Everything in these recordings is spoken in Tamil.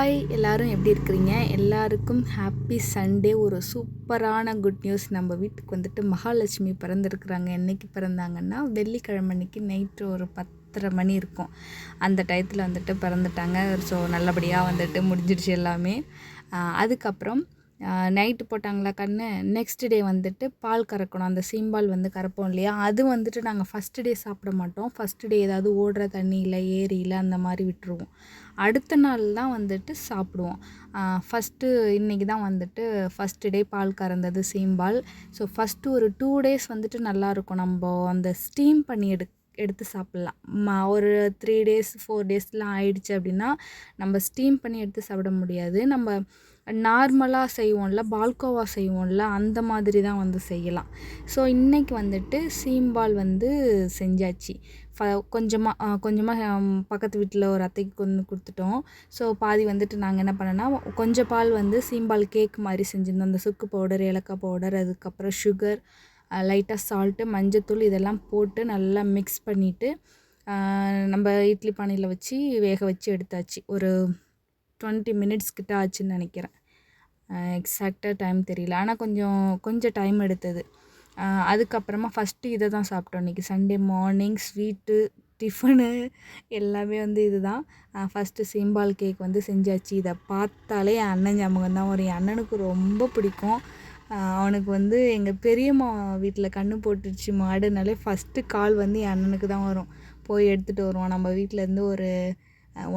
ஹாய் எல்லாரும் எப்படி இருக்கிறீங்க? எல்லாருக்கும் ஹாப்பி சண்டே ஒரு சூப்பரான குட் நியூஸ் நம்ம வீட்டுக்கு வந்துட்டு மகாலட்சுமி பிறந்திருக்கிறாங்க. என்னைக்கு பிறந்தாங்கன்னா வெள்ளிக்கிழமை அன்னைக்கு நைட்டு ஒரு பத்தரை மணி இருக்கும். அந்த டயத்தில் வந்துட்டு பிறந்துட்டாங்க. ஸோ நல்லபடியாக வந்துட்டு முடிஞ்சிடுச்சு எல்லாமே. அதுக்கப்புறம் நைட்டு போட்டாங்களா கண்ணு? நெக்ஸ்ட் டே வந்துட்டு பால் கறக்கணும். அந்த சீம்பால் வந்து கறப்போம் இல்லையா? அது வந்துட்டு நாங்கள் ஃபஸ்ட்டு டே சாப்பிட மாட்டோம். ஃபஸ்ட்டு டே ஏதாவது ஓடுற தண்ணியில் ஏரியில் அந்த மாதிரி விட்டுருவோம். அடுத்த நாள் தான் வந்துட்டு சாப்பிடுவோம். ஃபஸ்ட்டு இன்றைக்கி தான் வந்துட்டு ஃபஸ்ட்டு டே பால் கறந்தது சீம்பால் ஸோ ஃபஸ்ட்டு ஒரு டூ டேஸ் வந்துட்டு நல்லாயிருக்கும் நம்ம அந்த ஸ்டீம் பண்ணி எடு எடுத்து சாப்பிட்லாம். ஒரு த்ரீ டேஸ் ஃபோர் டேஸ்லாம் ஆயிடுச்சு அப்படின்னா நம்ம ஸ்டீம் பண்ணி எடுத்து சாப்பிட முடியாது. நம்ம நார்மலாக செய்வோம்ல பால்கோவா செய்வோம்ல அந்த மாதிரி தான் வந்து செய்யலாம். ஸோ இன்றைக்கி வந்துட்டு சீம்பால் வந்து செஞ்சாச்சு. ஃப கொஞ்சமாக கொஞ்சமாக பக்கத்து வீட்டில் ஒரு அத்தைக்கு கொண்டு கொடுத்துட்டோம். ஸோ பாதி வந்துட்டு நாங்கள் என்ன பண்ணோன்னா கொஞ்சம் பால் வந்து சீம்பால் கேக் மாதிரி செஞ்சுருந்தோம். அந்த சுக்கு பவுடர் ஏலக்காய் பவுடர் அதுக்கப்புறம் சுகர் லைட்டாக சால்ட்டு மஞ்சத்தூள் இதெல்லாம் போட்டு நல்லா மிக்ஸ் பண்ணிவிட்டு நம்ம இட்லி பானையில் வச்சு வேக வச்சு எடுத்தாச்சு. ஒரு டுவெண்ட்டி மினிட்ஸ் கிட்ட ஆச்சுன்னு நினைக்கிறேன். எக்ஸாக்டாக டைம் தெரியல. ஆனால் கொஞ்சம் கொஞ்சம் டைம் எடுத்தது. அதுக்கப்புறமா ஃபஸ்ட்டு இதை தான் சாப்பிட்டோம் இன்றைக்கி சண்டே மார்னிங் ஸ்வீட்டு டிஃபனு எல்லாமே வந்து இதுதான். ஃபஸ்ட்டு சீம்பால் கேக் வந்து செஞ்சாச்சு. இதை பார்த்தாலே என் அண்ணன் ஞாபகம் தான் வரும். என் அண்ணனுக்கு ரொம்ப பிடிக்கும். அவனுக்கு வந்து எங்கள் பெரியம்மா வீட்டில் கண்ணு போட்டுருச்சு மாடுனாலே ஃபஸ்ட்டு கால் வந்து என் அண்ணனுக்கு தான் வரும். போய் எடுத்துகிட்டு வருவான். நம்ம வீட்டிலேருந்து ஒரு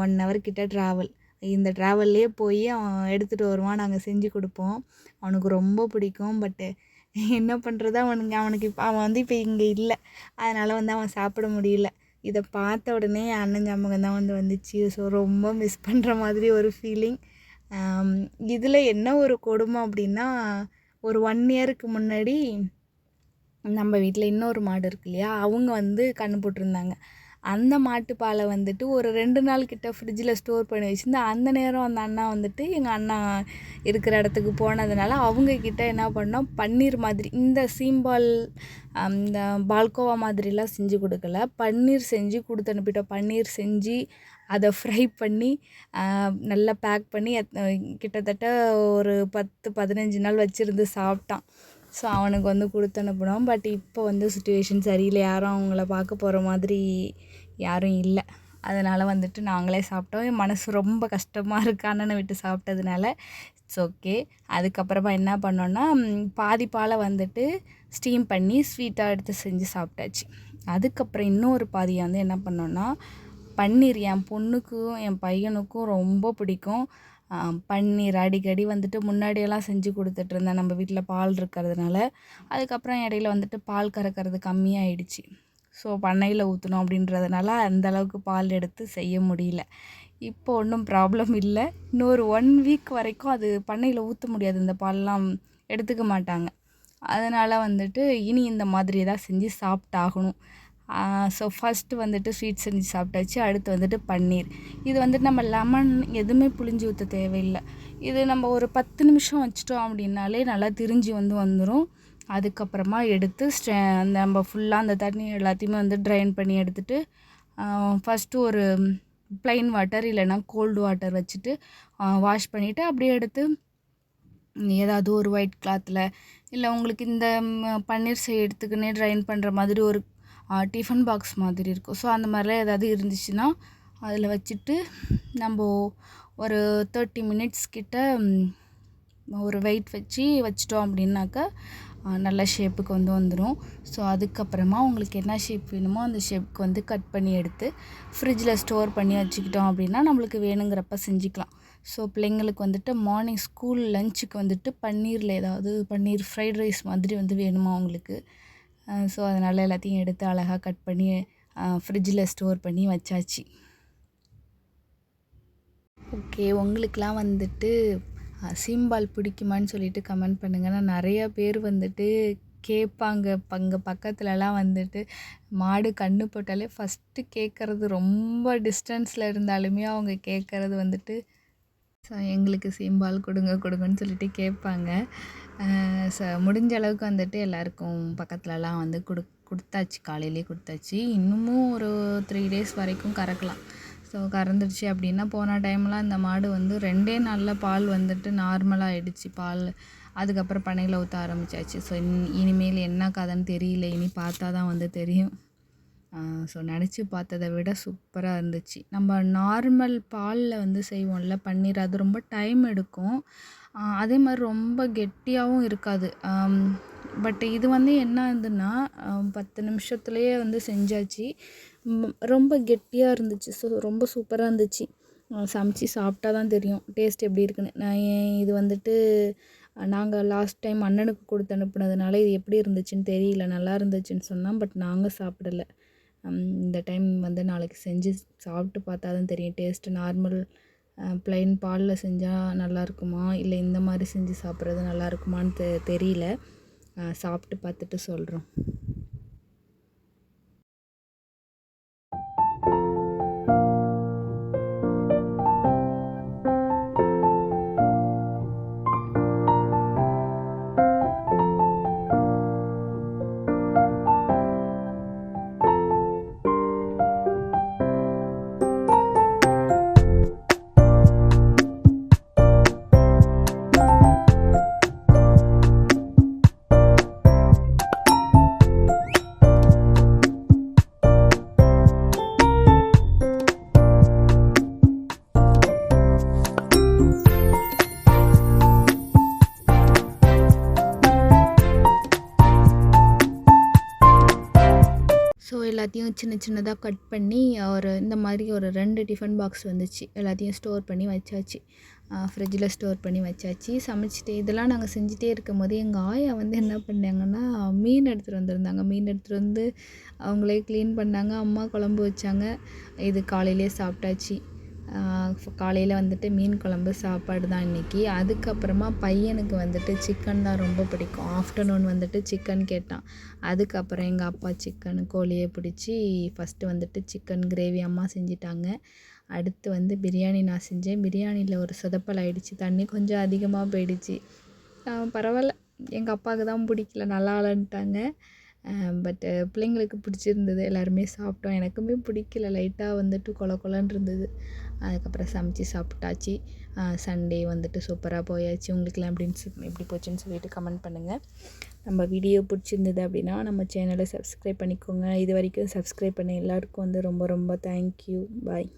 ஒன் ஹவர் கிட்ட ட்ராவல் இந்த ட்ராவல்லே போய் அவன் எடுத்துகிட்டு வருவான் நாங்கள் செஞ்சு கொடுப்போம். அவனுக்கு ரொம்ப பிடிக்கும் பட்டு என்ன பண்ணுறது அவனுக்கு அவனுக்கு இப்போ அவன் வந்து இப்போ இங்கே இல்லை. அதனால் வந்து அவன் சாப்பிட முடியல. இதை பார்த்த உடனே என் அண்ணன் ஞாபகம் தான் வந்து வந்துச்சு. ஸோ ரொம்ப மிஸ் பண்ணுற மாதிரி ஒரு ஃபீலிங் இதில் என்ன ஒரு கொடுமை அப்படின்னா ஒரு ஒன் இயருக்கு முன்னாடி நம்ம வீட்டில் இன்னொரு மாடு இருக்கு இல்லையா? அவங்க வந்து கன்று போட்டிருந்தாங்க. அந்த மாட்டுப்பாலை வந்துட்டு ஒரு ரெண்டு நாள் கிட்ட ஃப்ரிட்ஜில் ஸ்டோர் பண்ணி வச்சுருந்து அந்த நேரம் அந்த அண்ணா வந்துட்டு எங்கள் அண்ணா இருக்கிற இடத்துக்கு போனதுனால அவங்கக்கிட்ட என்ன பண்ணோம்? பன்னீர் மாதிரி இந்த சீம்பால் இந்த பால்கோவா மாதிரிலாம் செஞ்சு கொடுக்கல. பன்னீர் செஞ்சு கொடுத்து அனுப்பிட்டோம். பன்னீர் செஞ்சு அதை ஃப்ரை பண்ணி நல்லா பேக் பண்ணி கிட்டத்தட்ட ஒரு பத்து பதினஞ்சு நாள் வச்சுருந்து சாப்பிட்டான். ஸோ அவனுக்கு வந்து கொடுத்து அனுப்பினோம். பட் இப்போ வந்து சுச்சுவேஷன் சரியில்லை. யாரும் அவங்கள பார்க்க போகிற மாதிரி யாரும் இல்லை. அதனால் வந்துட்டு நாங்களே சாப்பிட்டோம். என் மனசு ரொம்ப கஷ்டமாக இருக்குது அண்ணனை விட்டு சாப்பிட்டதுனால. இட்ஸ் ஓகே அதுக்கப்புறமா என்ன பண்ணோன்னா பாதிப்பால் பாதி பாலை வந்துட்டு ஸ்டீம் பண்ணி ஸ்வீட்டாக எடுத்து செஞ்சு சாப்பிட்டாச்சு. அதுக்கப்புறம் இன்னொரு பாதியை வந்து என்ன பண்ணோன்னா பன்னீர் என் பொண்ணுக்கும் என் பையனுக்கும் ரொம்ப பிடிக்கும். பன்னீர் அடிக்கடி வந்துட்டு முன்னாடியெல்லாம் செஞ்சு கொடுத்துட்டு இருந்தேன் நம்ம வீட்டில் பால் இருக்கிறதுனால. அதுக்கப்புறம் இடையில வந்துட்டு பால் கறக்கிறது கம்மியாயிடுச்சு. ஸோ பண்ணையில் ஊற்றணும் அப்படின்றதுனால அந்த அளவுக்கு பால் எடுத்து செய்ய முடியல. இப்போ ஒன்றும் ப்ராப்ளம் இல்லை. இன்னொரு ஒன் வீக் வரைக்கும் அது பண்ணையில் ஊற்ற முடியாது. இந்த பால்லாம் எடுத்துக்க மாட்டாங்க. அதனால் வந்துட்டு இனி இந்த மாதிரி தான் செஞ்சு சாப்பிட்டாகணும். ஸோ ஃபஸ்ட்டு வந்துட்டு ஸ்வீட் செஞ்சு சாப்பிட்டாச்சு அடுத்து வந்துட்டு பன்னீர். இது வந்துட்டு நம்ம லெமன் எதுவுமே புளிஞ்சு ஊற்ற தேவையில்லை. இது நம்ம ஒரு பத்து நிமிஷம் வச்சிட்டோம் அப்படின்னாலே நல்லா திரிஞ்சு வந்து வந்துடும் அதுக்கப்புறமா எடுத்து ஸ்ட்ரெ அந்த நம்ம ஃபுல்லாக அந்த தண்ணி எல்லாத்தையுமே வந்து ட்ரைன் பண்ணி எடுத்துட்டு ஃபஸ்ட்டு ஒரு ப்ளைன் வாட்டர் இல்லைன்னா கோல்டு வாட்டர் வச்சுட்டு வாஷ் பண்ணிவிட்டு அப்படியே எடுத்து ஏதாவது ஒரு ஒயிட் கிளாத்தில் இல்லை உங்களுக்கு இந்த பன்னீர் செய்யறதுக்குன்னே ட்ரைன் பண்ணுற மாதிரி ஒரு டிஃபன் பாக்ஸ் மாதிரி இருக்கும். ஸோ அந்த மாதிரிலாம் ஏதாவது இருந்துச்சுன்னா அதில் வச்சுட்டு நம்ம ஒரு தேர்ட்டி மினிட்ஸ் கிட்ட ஒரு வெயிட் வச்சு வச்சிட்டோம் அப்படின்னாக்கா நல்ல ஷேப்புக்கு வந்து வந்துடும் ஸோ அதுக்கப்புறமா உங்களுக்கு என்ன ஷேப் வேணுமோ அந்த ஷேப்புக்கு வந்து கட் பண்ணி எடுத்து ஃப்ரிட்ஜில் ஸ்டோர் பண்ணி வச்சுக்கிட்டோம் அப்படின்னா நம்மளுக்கு வேணுங்கிறப்ப செஞ்சுக்கலாம். ஸோ பிள்ளைங்களுக்கு வந்துட்டு மார்னிங் ஸ்கூல் லஞ்சுக்கு வந்துட்டு பன்னீரில் ஏதாவது பன்னீர் ஃப்ரைட் ரைஸ் மாதிரி வந்து வேணுமா அவங்களுக்கு ஸோ அதனால் எல்லாத்தையும் எடுத்து அழகாக கட் பண்ணி ஃப்ரிட்ஜில் ஸ்டோர் பண்ணி வச்சாச்சு. ஓகே உங்களுக்கெலாம் வந்துட்டு சீம்பால் பிடிக்குமான்னு சொல்லிட்டு கமெண்ட் பண்ணுங்கள் நான் நிறையா பேர் வந்துட்டு கேட்பாங்க. அங்கே பக்கத்துலலாம் வந்துட்டு மாடு கண்ணு போட்டாலே ஃபஸ்ட்டு கேட்குறது ரொம்ப டிஸ்டன்ஸில் இருந்தாலுமே அவங்க கேட்குறது வந்துட்டு ஸோ எங்களுக்கு சீம்பால் கொடுங்க கொடுங்கன்னு சொல்லிட்டு கேட்பாங்க. ஸோ முடிஞ்ச அளவுக்கு வந்துட்டு எல்லாருக்கும் பக்கத்துலலாம் வந்து கொடு கொடுத்தாச்சு காலையிலேயே கொடுத்தாச்சு. இன்னமும் ஒரு த்ரீ டேஸ் வரைக்கும் கறக்கலாம். ஸோ கறந்துடுச்சு அப்படின்னா போன டைம்லாம் இந்த மாடு வந்து ரெண்டே நாளில் பால் வந்துட்டு நார்மலாக ஆகிடுச்சு பால் அதுக்கப்புறம் பண்ணையில் ஊற்ற ஆரம்பிச்சாச்சு. ஸோ இன் இனிமேல் என்ன கதைன்னு தெரியல. இனி பார்த்தா தான் வந்து தெரியும். ஸோ நினச்சி பார்த்ததை விட சூப்பராக இருந்துச்சு. நம்ம நார்மல் பாலில் வந்து செய்வோம்ல பன்னீர் அது ரொம்ப டைம் எடுக்கும். அதே மாதிரி ரொம்ப கெட்டியாகவும் இருக்காது. பட் இது வந்து என்ன ஆகுதுன்னா பத்து நிமிஷத்துலேயே வந்து செஞ்சாச்சு. ரொம்ப கெட்டியாக இருந்துச்சு. ஸோ ரொம்ப சூப்பராக இருந்துச்சு. சமைச்சி சமைச்சு சாப்பிட்டா தான் தெரியும் டேஸ்ட் எப்படி இருக்குன்னு. நான் ஏன் இது வந்துட்டு நாங்கள் லாஸ்ட் டைம் அண்ணனுக்கு கொடுத்து அனுப்புனதுனால இது எப்படி இருந்துச்சுன்னு தெரியல நல்லா இருந்துச்சுன்னு சொன்னால் பட் நாங்கள் சாப்பிடல. இந்த டைம் வந்து நாளைக்கு செஞ்சு சாப்பிட்டு பார்த்தா தான் தெரியும். டேஸ்ட்டு நார்மல் ப்ளைன் பாலில் செஞ்சால் நல்லா இருக்குமா? இல்லை இந்த மாதிரி செஞ்சு சாப்பிட்றது நல்லா இருக்குமான்னு தெ தெரியல. சாப்பிட்டு பார்த்துட்டு சொல்கிறோம் எல்லாத்தையும் சின்ன சின்னதாக கட் பண்ணி ஒரு இந்த மாதிரி ஒரு ரெண்டு டிஃபன் பாக்ஸ் வந்துச்சு. எல்லாத்தையும் ஸ்டோர் பண்ணி வச்சாச்சு. ஃப்ரிட்ஜில் ஸ்டோர் பண்ணி வச்சாச்சு. சமைச்சிட்டு இதெல்லாம் நாங்கள் செஞ்சுட்டே இருக்கும் போது எங்கள் ஆயா வந்து என்ன பண்ணாங்கன்னா மீன் எடுத்துகிட்டு வந்திருந்தாங்க. மீன் எடுத்துகிட்டு வந்து அவங்களே க்ளீன் பண்ணாங்க. அம்மா குழம்பு வச்சாங்க. இது காலையிலே சாப்பிட்டாச்சு. காலையில் வந்துட்டு மீன் குழம்பு சாப்பாடு தான் இன்றைக்கி அதுக்கப்புறமா பையனுக்கு வந்துட்டு சிக்கன் தான் ரொம்ப பிடிக்கும். ஆஃப்டர்நூன் வந்துட்டு சிக்கன் கேட்டான். அதுக்கப்புறம் எங்கள் அப்பா சிக்கன் கோழியை பிடிச்சி ஃபஸ்ட்டு வந்துட்டு சிக்கன் கிரேவி அம்மா செஞ்சிட்டாங்க. அடுத்து வந்து பிரியாணி நான் செஞ்சேன். பிரியாணியில் ஒரு சொதப்பல் ஆயிடுச்சு. தண்ணி கொஞ்சம் அதிகமாக போயிடுச்சு. பரவாயில்ல. எங்கள் அப்பாவுக்கு தான் பிடிக்கல. நல்லா இல்லைன்ட்டாங்க. பட்டு பிள்ளைங்களுக்கு பிடிச்சிருந்தது. எல்லாருமே சாப்பிட்டோம். எனக்குமே பிடிக்கல. லைட்டாக வந்துட்டு கொல கொலன்னு இருந்தது. அதுக்கப்புறம் சமைச்சு சாப்பிட்டாச்சு. சண்டே வந்துட்டு சூப்பராக போயாச்சு. உங்களுக்குலாம் எப்படின்னு எப்படி போச்சுன்னு சொல்லிட்டு கமெண்ட் பண்ணுங்கள் நம்ம வீடியோ பிடிச்சிருந்தது அப்படின்னா நம்ம சேனலை சப்ஸ்கிரைப் பண்ணிக்கோங்க. இது வரைக்கும் சப்ஸ்கிரைப் பண்ண எல்லாருக்கும் வந்து ரொம்ப ரொம்ப தேங்க்யூ பாய்